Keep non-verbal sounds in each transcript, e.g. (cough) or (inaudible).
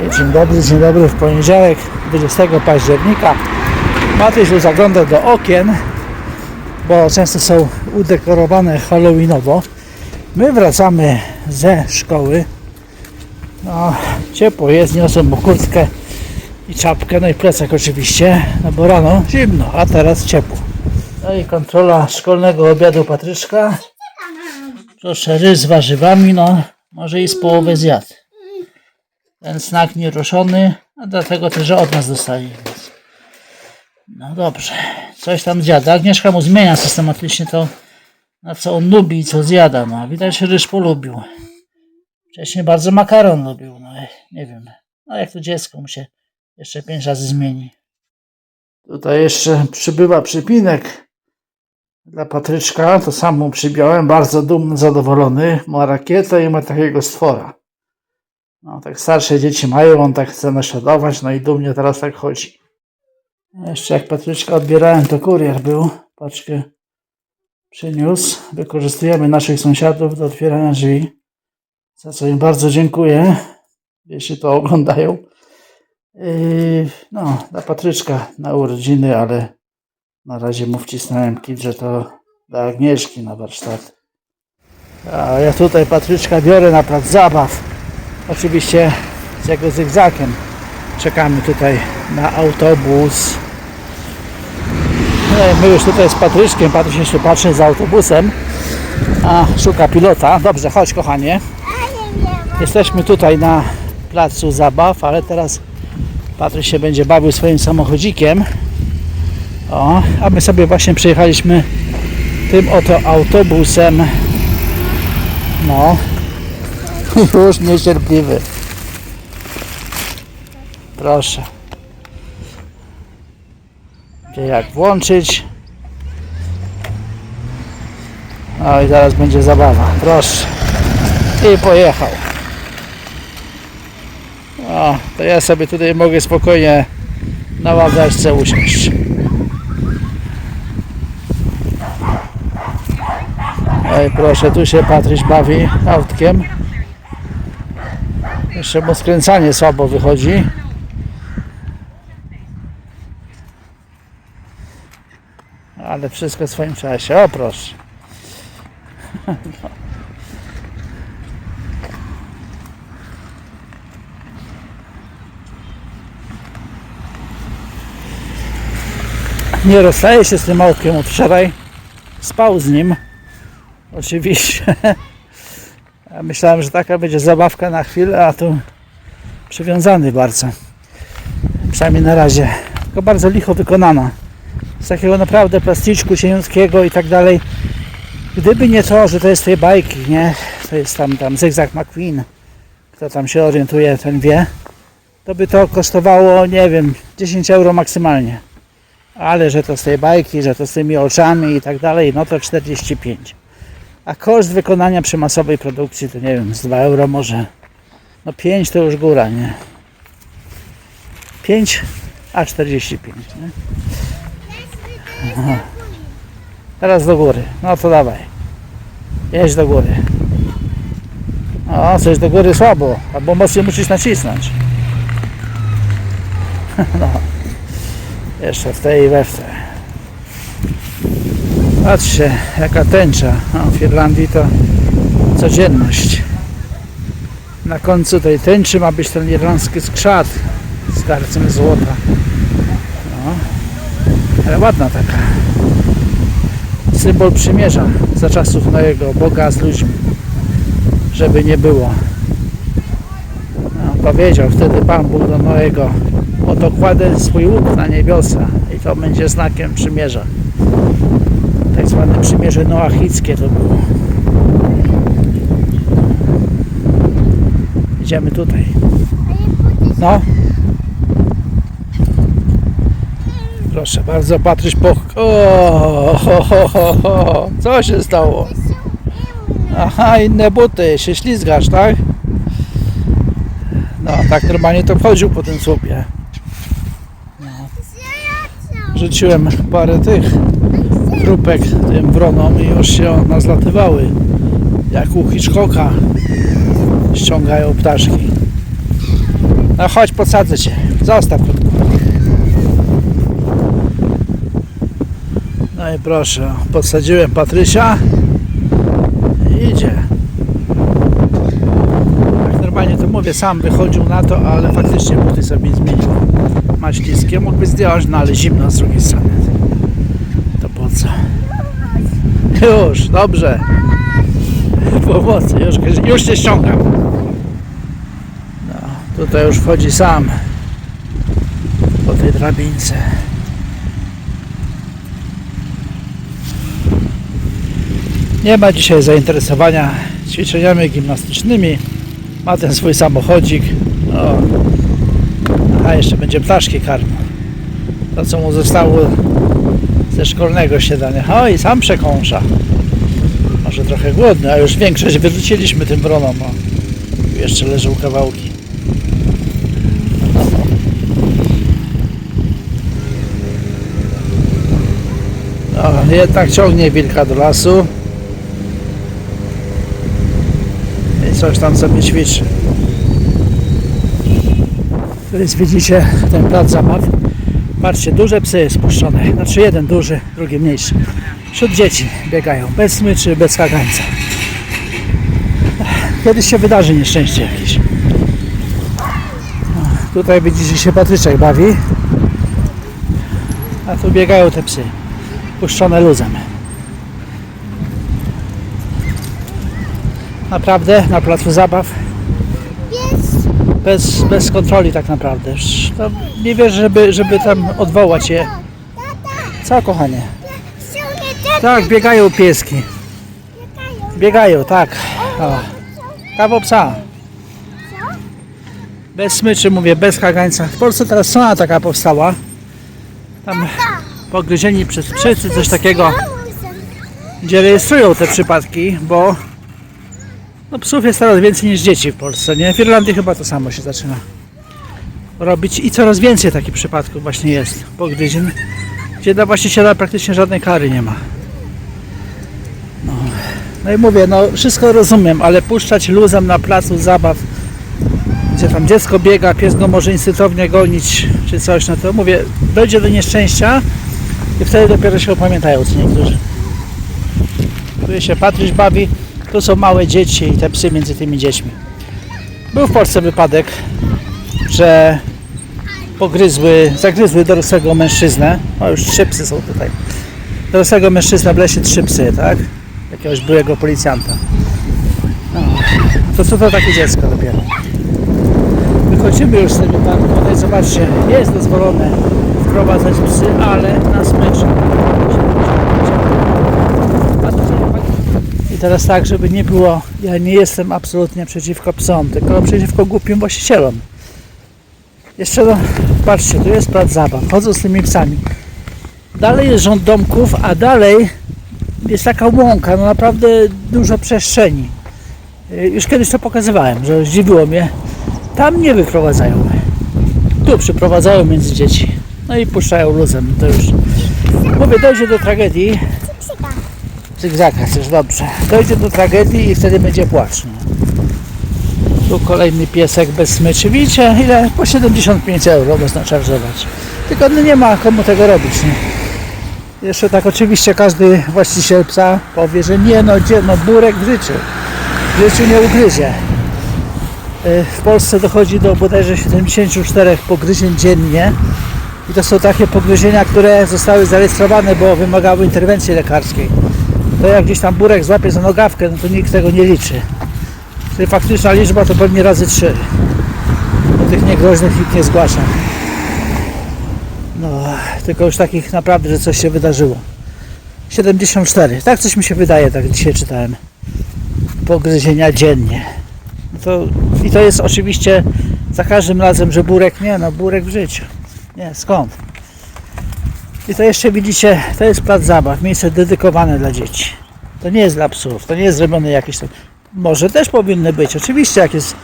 Dzień dobry, dzień dobry. W poniedziałek 20 października Matyś już zagląda do okien, bo często są udekorowane halloweenowo. My wracamy ze szkoły. No, ciepło jest, niosę mu kurtkę i czapkę, no i plecak oczywiście, no bo rano zimno, a teraz ciepło. No i kontrola szkolnego obiadu Patryczka. Proszę, rys z warzywami, no może i z połowy zjadł. Ten snak nieruszony, a dlatego też że od nas dostaje. No dobrze, coś tam zjada. Agnieszka mu zmienia systematycznie to, na co on lubi i co zjada. No, widać, że ryż polubił. Wcześniej bardzo makaron lubił, no nie wiem. No jak to dziecko mu się jeszcze pięć razy zmieni. Tutaj jeszcze przybywa przypinek dla Patryczka, to sam mu przybiałem, bardzo dumny, zadowolony. Ma rakietę i ma takiego stwora. No, tak starsze dzieci mają, on tak chce naśladować, no i dumnie teraz tak chodzi. Jeszcze jak Patryczka odbierałem, to kurier był, paczkę przyniósł. Wykorzystujemy naszych sąsiadów do otwierania drzwi, za co im bardzo dziękuję, jeśli to oglądają. Yy, no, dla Patryczka na urodziny, ale na razie mu wcisnąłem kit, że to dla Agnieszki na warsztat. A ja tutaj Patryczka biorę na plac zabaw. Oczywiście z jego zygzakiem. Czekamy tutaj na autobus. No my już tutaj z Patryczkiem, Patryś jeszcze patrzy za autobusem. A, szuka pilota. Dobrze, chodź kochanie. Jesteśmy tutaj na placu zabaw, ale teraz Patryś się będzie bawił swoim samochodzikiem. O, a my sobie właśnie przyjechaliśmy tym oto autobusem. No, (laughs) już niecierpliwy. Proszę. Wie jak włączyć. No i zaraz będzie zabawa. Proszę. I pojechał. O, to ja sobie tutaj mogę spokojnie na ławeczce usiąść. Ej, proszę, tu się Patryś bawi autkiem. Jeszcze mu skręcanie słabo wychodzi. Ale wszystko w swoim czasie. O proszę. Nie rozstaje się z tym autkiem od wczoraj. Spał z nim. Oczywiście. (laughs) Ja myślałem, że taka będzie zabawka na chwilę, a tu przywiązany bardzo. Przynajmniej na razie. Tylko bardzo licho wykonana. Z takiego naprawdę plasticzku cieniutkiego i tak dalej. Gdyby nie to, że to jest tej bajki, nie? To jest tam, tam Zygzak McQueen. Kto tam się orientuje, ten wie. To by to kosztowało, nie wiem, 10 euro maksymalnie. Ale że to z tej bajki, że to z tymi oczami i tak dalej, no to 45. A koszt wykonania przy masowej produkcji to nie wiem, z 2 euro może. No 5 to już góra, nie? 5 a 45, nie? Aha. Teraz do góry. No to dawaj. Jedź do góry. O, coś do góry słabo. Albo mocniej musisz nacisnąć. (laughs) No. Jeszcze w tej i we w tej. Patrzcie, jaka tęcza. W Irlandii to codzienność. Na końcu tej tęczy ma być ten irlandzki skrzat z garcem złota. No. Ale ładna taka. Symbol przymierza za czasów Noego Boga z ludźmi. Żeby nie było. No, powiedział wtedy Pan Bóg do Noego Oto kładę swój łuk na niebiosa i to będzie znakiem przymierza tak zwane przymierze noachickie to było. Idziemy tutaj. No. Proszę bardzo, Patryś po... O, ho, ho, ho, ho. Co się stało? Aha, inne buty, się ślizgasz, tak? No, tak normalnie to wchodził po tym słupie. Rzuciłem parę tych trupek tym wronom i już się nazlatywały. Jak u Hitchcocka ściągają ptaszki. No chodź, podsadzę cię. Zostaw. No i proszę, podsadziłem Patrysia. Idzie. Tak normalnie to mówię, sam wychodził na to, ale faktycznie buty sobie zmienił. Ma śliskie, mógłby zdjąć, no ale zimno z drugiej strony. To po co? Już, dobrze. Pomocy, już, już się ściągam. No, tutaj już wchodzi sam po tej drabince. Nie ma dzisiaj zainteresowania ćwiczeniami gimnastycznymi. Ma ten swój samochodzik. No. A jeszcze będzie ptaszki karmił. To co mu zostało ze szkolnego śniadania. O i sam przekąsza. Może trochę głodny, a już większość wyrzuciliśmy tym wronom. O. Jeszcze leżą kawałki. No, jednak ciągnie wilka do lasu. I coś tam sobie ćwiczy. Tu jest, widzicie, ten plac zabaw. Patrzcie, duże psy spuszczone. Znaczy jeden duży, drugi mniejszy. Wśród dzieci biegają, bez smyczy, bez kagańca. Kiedyś się wydarzy nieszczęście jakieś. No, tutaj widzicie się Patryczek bawi. A tu biegają te psy. Puszczone luzem. Naprawdę na placu zabaw bez, bez kontroli tak naprawdę. To nie wierzę, żeby, żeby tam odwołać je. Co kochanie? tak biegają pieski. biegają. Tak. O. Kawał psa. Bez smyczy, mówię, bez kagańca. W Polsce teraz strona taka powstała. Tam pogryzieni przez psy czy coś takiego, gdzie rejestrują te przypadki, bo no psów jest coraz więcej niż dzieci w Polsce, nie? W Irlandii chyba to samo się zaczyna robić i coraz więcej takich przypadków właśnie jest pogryzień, gdzie dla właściciela praktycznie żadnej kary nie ma. No i mówię, no wszystko rozumiem, ale puszczać luzem na placu zabaw, gdzie tam dziecko biega, pies go może instynktownie gonić, czy coś, no to mówię, dojdzie do nieszczęścia i wtedy dopiero się opamiętają co niektórzy. Tu się Patryś bawi, tu są małe dzieci i te psy między tymi dziećmi. Był w Polsce wypadek, że pogryzły, zagryzły dorosłego mężczyznę, o już trzy psy są tutaj, dorosłego mężczyznę w lesie trzy psy, tak? jakiegoś byłego policjanta. No, to co to takie dziecko dopiero? Wychodzimy już z tego parku, zobaczcie, jest dozwolone wprowadzać psy, ale na smycz. A tutaj- I teraz tak, żeby nie było, ja nie jestem absolutnie przeciwko psom, tylko przeciwko głupim właścicielom. Jeszcze no, patrzcie, tu jest plac zabaw, chodzą z tymi psami. Dalej jest rząd domków, a dalej jest taka łąka, no naprawdę dużo przestrzeni. Y, Już kiedyś to pokazywałem, że zdziwiło mnie. Tam nie wyprowadzają. Tu przyprowadzają między dzieci. No i puszczają luzem. To już. Mówię, dojdzie do tragedii. Zygzaka, też dobrze. Dojdzie do tragedii i wtedy będzie płacz. Tu kolejny piesek bez smyczy. Widzicie, ile? Po 75 euro można szarżować. Tylko no nie ma komu tego robić. Nie? Jeszcze tak oczywiście każdy właściciel psa powie, że nie no, gdzie, no burek w życiu. W życiu nie ugryzie. Y, W Polsce dochodzi do bodajże 74 pogryzień dziennie. I to są takie pogryzienia, które zostały zarejestrowane, bo wymagały interwencji lekarskiej. To jak gdzieś tam burek złapie za nogawkę, no to nikt tego nie liczy. Czyli faktyczna liczba to pewnie razy 3. Bo tych niegroźnych nikt nie zgłasza. No, tylko już takich naprawdę, że coś się wydarzyło. 74. Tak coś mi się wydaje, tak dzisiaj czytałem. Pogryzienia dziennie. No to, I to jest oczywiście za każdym razem, że burek nie, no burek w życiu. Nie, skąd? I to jeszcze widzicie, to jest plac zabaw, miejsce dedykowane dla dzieci. To nie jest dla psów, to nie jest zrobione jakieś tam. Może też powinny być, oczywiście, jak jest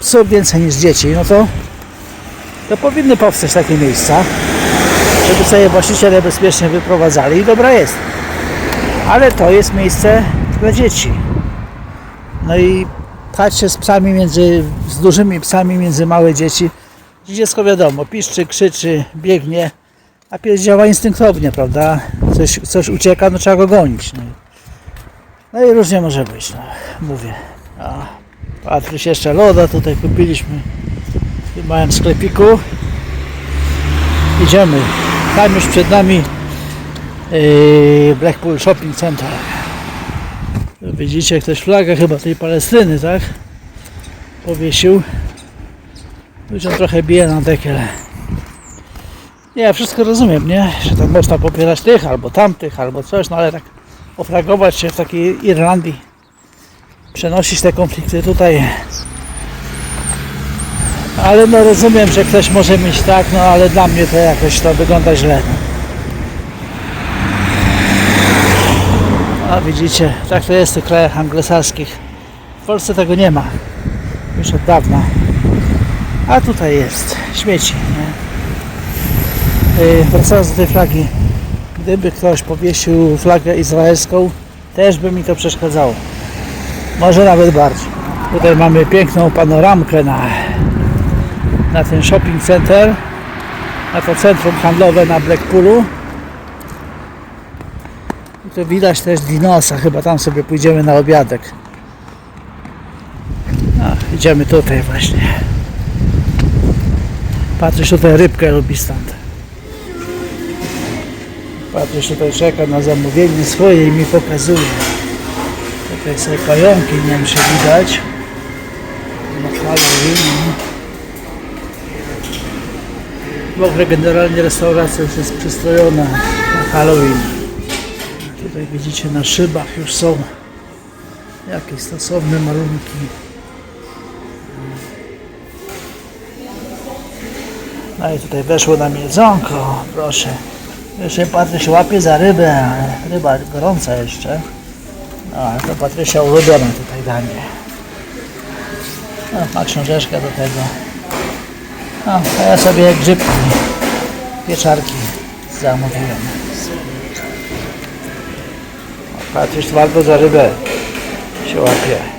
psów więcej niż dzieci, no to, to powinny powstać takie miejsca żeby sobie właściciele bezpiecznie wyprowadzali i dobra jest. Ale to jest miejsce dla dzieci. No i się z psami między, z dużymi psami między małe dzieci, Dziecko wiadomo, piszczy, krzyczy, biegnie, a pies działa instynktownie, prawda? Coś, coś ucieka, no trzeba go gonić. No, no i różnie może być, no, mówię. A, Patryś jeszcze loda tutaj kupiliśmy w małym sklepiku. Idziemy. Tam już przed nami yy, Blackpool Shopping Center. Widzicie, ktoś flagę chyba tej Palestyny, tak? Powiesił. Ludziom trochę bije na dekiel. Nie, wszystko rozumiem, nie? Że tam można popierać tych, albo tamtych, albo coś, no ale tak ofragować się w takiej Irlandii, przenosić te konflikty tutaj. Ale no rozumiem, że ktoś może mieć tak, no ale dla mnie to jakoś to wygląda źle. A widzicie, tak to jest w tych krajach anglosaskich. W Polsce tego nie ma. Już od dawna. A tutaj jest. Śmieci. Wracając do tej flagi. Gdyby ktoś powiesił flagę izraelską, też by mi to przeszkadzało. Może nawet bardziej. Tutaj mamy piękną panoramkę na, na ten shopping center. Na to centrum handlowe na Blackpoolu. I tu widać też Dinosa, chyba tam sobie pójdziemy na obiadek. A, idziemy tutaj właśnie. Patryś tutaj rybkę lubi stąd. Patryś tutaj czeka na zamówienie swoje i mi pokazuje. Tutaj sobie pająki, nie wiem czy widać. Na Halloween. W ogóle generalnie restauracja już jest przystrojona na Halloween. Tutaj widzicie na szybach już są jakieś stosowne malunki. No i tutaj weszło nam jedzonko, proszę. Jeszcze Patryś łapie za rybę, ale ryba gorąca jeszcze. No, to Patrysia ulubione tutaj danie. No, ma książeczkę do tego. No, a ja sobie grzybki, pieczarki zamówiłem. Patryś twardo za rybę się łapie.